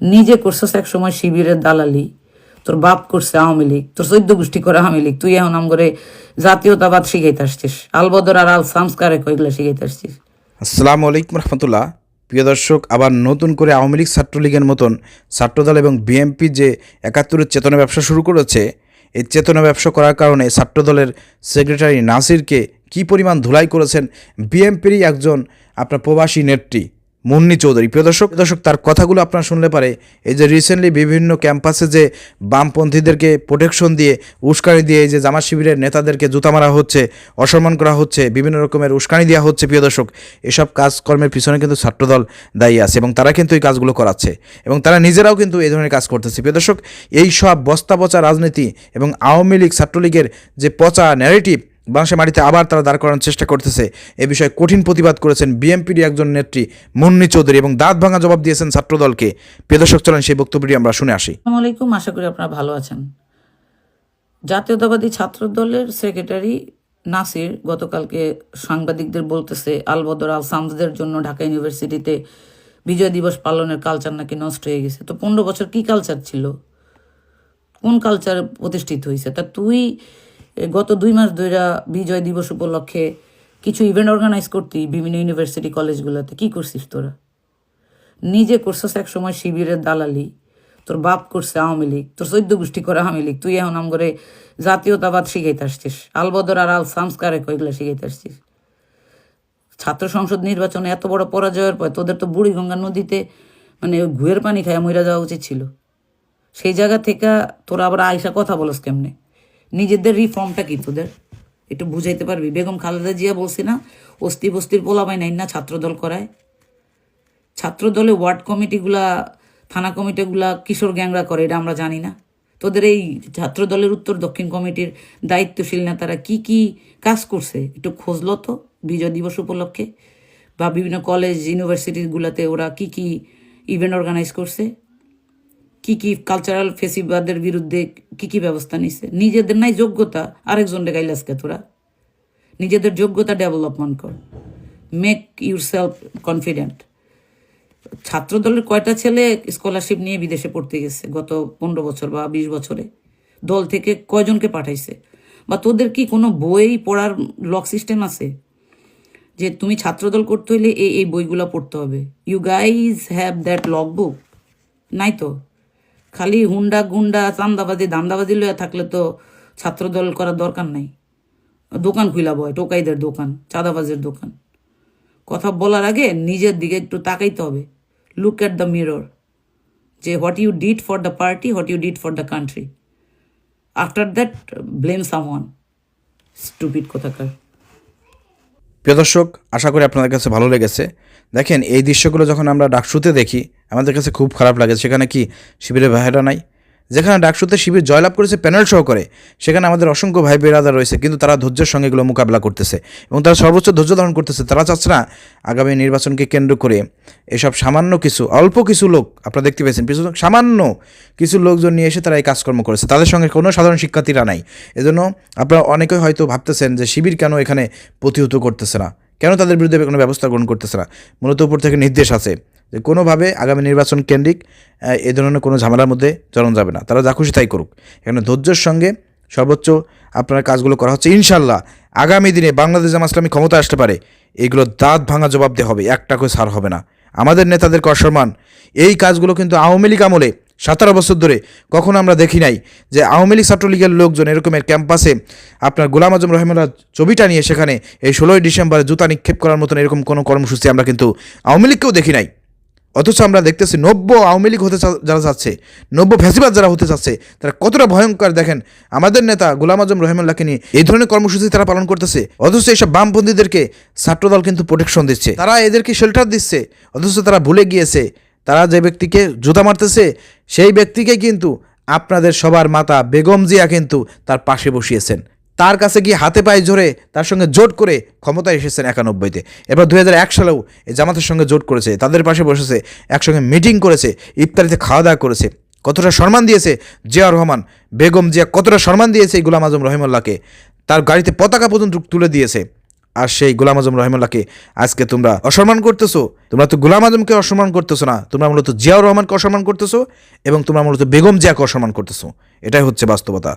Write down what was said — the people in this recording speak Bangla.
নিজে করছস এক সময় শিবিরের দালালি, তোর বাপ করছে আওয়ামী লীগ, তোর চৈদ্য গোষ্ঠী করে আওয়ামী লীগ, তুই এখন আম করে জাতীয়তাবাদ শিখাইতে আসছিস আলবদর আর আল সংস্কারে কইগুলো শিখাইতে আসছিস। আসসালামু আলাইকুম রহমতুল্লাহ। প্রিয় দর্শক, আবার নতুন করে আওয়ামী লীগ ছাত্রলীগের মতন ছাত্রদল এবং বিএনপি যে একাত্তরের চেতনা ব্যবসা শুরু করেছে, এই চেতনা ব্যবসা করার কারণে ছাত্রদলের সেক্রেটারি নাসিরকে কি পরিমাণ ধুলাই করেছেন, বিএনপিরই একজন আপনার প্রবাসী নেত্রী। মুন্নি চৌধুরী। প্রিয় দর্শক দর্শক, তার কথাগুলো আপনারা শুনলে পারে এই যে রিসেন্টলি বিভিন্ন ক্যাম্পাসে যে বামপন্থীদেরকে প্রোটেকশন দিয়ে, উস্কানি দিয়ে যে জামা শিবিরের নেতাদেরকে জুতা মারা হচ্ছে, অসম্মান করা হচ্ছে, বিভিন্ন রকমের উস্কানি দেওয়া হচ্ছে, প্রিয় দর্শক, এসব কাজকর্মের পিছনে কিন্তু ছাত্রদল দায়ী আছে এবং তারা কিন্তু এই কাজগুলো করাচ্ছে এবং তারা নিজেরাও কিন্তু এই ধরনের কাজ করতেছে। প্রিয় দর্শক, এই সব বস্তা পচা রাজনীতি এবং আওয়ামী লীগ ছাত্রলীগের যে পচা ন্যারেটিভ বাংলাদেশের মাটিতে আবার তারা দাঁড় করানোর চেষ্টা করতেছে। এ বিষয়ে কঠিন প্রতিবাদ করেছেন বিএনপির একজন নেত্রী মুন্নি চৌধুরী এবং দাঁত ভাঙা জবাব দিয়েছেন ছাত্রদলকে। প্রিয় দর্শক, চলেন সেই বক্তব্যটি আমরা শুনে আসি। আলাইকুম, আশা করি আপনারা ভালো আছেন। জাতীয়তাবাদী ছাত্র দলের সেক্রেটারি নাসির গতকালকে সাংবাদিকদের বলতেছে, আলবদর আল সামসদের জন্য ঢাকা ইউনিভার্সিটিতে বিজয় দিবস পালনের কালচার নাকি নষ্ট হয়ে গেছে। তো পনেরো বছর কি কালচার ছিল? কোন কালচার প্রতিষ্ঠিত হয়েছে? তা তুই গত দুই মাস ধইরা বিজয় দিবস উপলক্ষে কিছু ইভেন্ট অর্গানাইজ করতি বিভিন্ন ইউনিভার্সিটি কলেজগুলোতে কি করছিস তোরা? নিজে করছস এক সময় শিবিরের দালালি, তোর বাপ করছে আওয়ামী লীগ, তোর চৈদ্য গোষ্ঠী করে আওয়ামী লীগ, তুই এখন আম করে জাতীয়তাবাদ শিখাইতে আসছিস, আলবদর আর আল সংস্কারে কইগুলো শিখাইতে আসছিস। ছাত্র সংসদ নির্বাচনে এত বড় পরাজয়ের পর তোদের তো বুড়িগঙ্গা নদীতে মানে ঘুয়ের পানি খায় মইরা যাওয়া উচিত ছিল। সেই জায়গা থেকে তোরা আবার আয়সা কথা বলস কেমনে? নিজেদের রিফর্মটা কি তোদের একটু বুঝাইতে পারবি। বেগম খালেদা জিয়া বলছি না, অস্থি বস্তির পোলাবাই নাই না ছাত্রদল করায়। ছাত্রদলে ওয়ার্ড কমিটিগুলা, থানা কমিটিগুলা কিশোর গ্যাংরা করে, এটা আমরা জানি না। তোদের এই ছাত্রদলের উত্তর দক্ষিণ কমিটির দায়িত্বশীল নেতারা কি কি কাজ করছে? একটু খোঁজলো তো, বিজয় দিবস উপলক্ষে। বা বিভিন্ন কলেজ ইউনিভার্সিটিগুলোতে ওরা কি কি ইভেন্ট অর্গানাইজ করছে? কি কি কালচারাল ফেসিবাদের বিরুদ্ধে কি কি ব্যবস্থা নিছে? নিজেদের নাই যোগ্যতা, আরেকজন গাইলাসকে তোরা। নিজেদের যোগ্যতা ডেভেলপমেন্ট কর। মেক ইউর সেলফ কনফিডেন্ট ছাত্রদলের কয়টা ছেলে স্কলারশিপ নিয়ে বিদেশে পড়তে গেছে গত পনেরো বছর বা বিশ বছরে? দল থেকে কয়জনকে পাঠাইছে? বা তোদের কি কোনো বই পড়ার লক সিস্টেম আছে? যে তুমি ছাত্রদল করতে হইলে এই এই বইগুলো পড়তে হবে। You guys have that log book নাই তো? খালি হুন্ডা গুন্ডা চান্দাবাজি, দান্দাবাজি লইয়া থাকলে তো ছাত্রদল করার দরকার নাই। দোকান খুইলা বয়, টোকাইদের দোকান, চাঁদাবাজের দোকান। কথা বলার আগে নিজের দিকে একটু তাকাইতে হবে। লুক অ্যাট দ্য মিরর যে what you did for the party what you did for the country after that blame someone stupid কোথাকার। প্রিয় দর্শক, আশা করি আপনাদের কাছে ভালো লেগেছে। দেখেন, এই দৃশ্যগুলো যখন আমরা ডাকসুতে দেখি, আমাদের কাছে খুব খারাপ লাগে। সেখানে কি শিবিরের বাহেরা নাই? যেখানে ডাকসুতে শিবির জয়লাভ করেছে প্যানেল সহ করে সেখানে আমাদের অসংখ্য ভাই বেরাদা রয়েছে, কিন্তু তারা ধৈর্যের সঙ্গে এগুলো মোকাবেলা করতেছে এবং তারা সর্বোচ্চ ধৈর্য ধারণ করতেছে। তারা চাচ্ছে না আগামী নির্বাচনকে কেন্দ্র করে এসব সামান্য কিছু, অল্প কিছু লোক, আপনারা দেখতে পেয়েছেন কিছু সামান্য কিছু লোকজন নিয়ে এসে তারা এই কাজকর্ম করেছে। তাদের সঙ্গে কোনো সাধারণ শিক্ষার্থীরা নাই। এজন্য আপনারা অনেকেই হয়তো ভাবতেছেন যে শিবির কেন এখানে প্রতিহত করতেছে না। কেন তাদের বিরুদ্ধে কোনো ব্যবস্থা গ্রহণ করতেছে না? মূলত উপর থেকে নির্দেশ আছে যে কোনোভাবে আগামী নির্বাচন কেন্দ্রিক এ ধরনের কোনো ঝামেলার মধ্যে চরণ যাবে না। তারা যা খুশি তাই করুক। এখানে ধৈর্যের সঙ্গে সর্বোচ্চ আপনার কাজগুলো করা হচ্ছে। ইনশাল্লাহ আগামী দিনে বাংলাদেশ জামা ইসলামী ক্ষমতা আসতে পারে। এগুলো দাঁত ভাঙা জবাব দিয়ে হবে। একটা করে সার হবে না। আমাদের নেতাদের অসম্মান। এই কাজগুলো কিন্তু আওয়ামী লীগ আমলে সতেরো বছর ধরে কখনো আমরা দেখি নাই যে আওয়ামী লীগ ছাত্রলীগের লোকজন এরকমের ক্যাম্পাসে আপনার গোলাম আজম রহমানের ছবিটা নিয়ে সেখানে এই ষোলোই ডিসেম্বরে জুতা নিক্ষেপ করার মতন এরকম কোনো কর্মসূচি আমরা কিন্তু আওয়ামী লীগকেও দেখি নাই। অথচ আমরা দেখতেছি নব্য আওয়ামী লীগ হতে যারা চাচ্ছে নব্য ফ্যাসিবাদ যারা হতে চাচ্ছে তারা কতটা ভয়ঙ্কর দেখেন। আমাদের নেতা গোলাম আজম রহিমুল্লাহকে নিয়ে এই ধরনের কর্মসূচি তারা পালন করতেছে। অথচ এইসব বামপন্থীদেরকে ছাত্রদল কিন্তু প্রোটেকশন দিচ্ছে। তারা এদেরকে শেল্টার দিচ্ছে। অথচ তারা ভুলে গিয়েছে তারা যে ব্যক্তিকে জুতা মারতেছে, সেই ব্যক্তিকে কিন্তু আপনাদের সবার মাতা বেগম জিয়া কিন্তু তার পাশে বসিয়েছেন। তার কাছে গিয়ে হাতে পায়ে জোরে তার সঙ্গে জোট করে ক্ষমতায় এসেছেন একানব্বইতে। এবার দু হাজার এক সালেও এই জামাতের সঙ্গে জোট করেছে, তাদের পাশে বসেছে, একসঙ্গে মিটিং করেছে, ইফতারিতে খাওয়া দাওয়া করেছে। কতটা সম্মান দিয়েছে জিয়া রহমান, বেগম জিয়া কতটা সম্মান দিয়েছে এই গুলাম আজম রহিমুল্লাহকে। তার গাড়িতে পতাকা পর্যন্ত তুলে দিয়েছে। আর সেই গোলাম আজম রহমুল্লাহকে আজকে তোমরা অসম্মান করতেছো। তোমরা তো গোলাম আজমকে অসম্মান করতেছো না। তোমরা মূলত জিয়াউর রহমানকে অসম্মান করতেছো এবং তোমরা মূলত বেগম জিয়াকে অসম্মান করতেছো। এটাই হচ্ছে বাস্তবতা।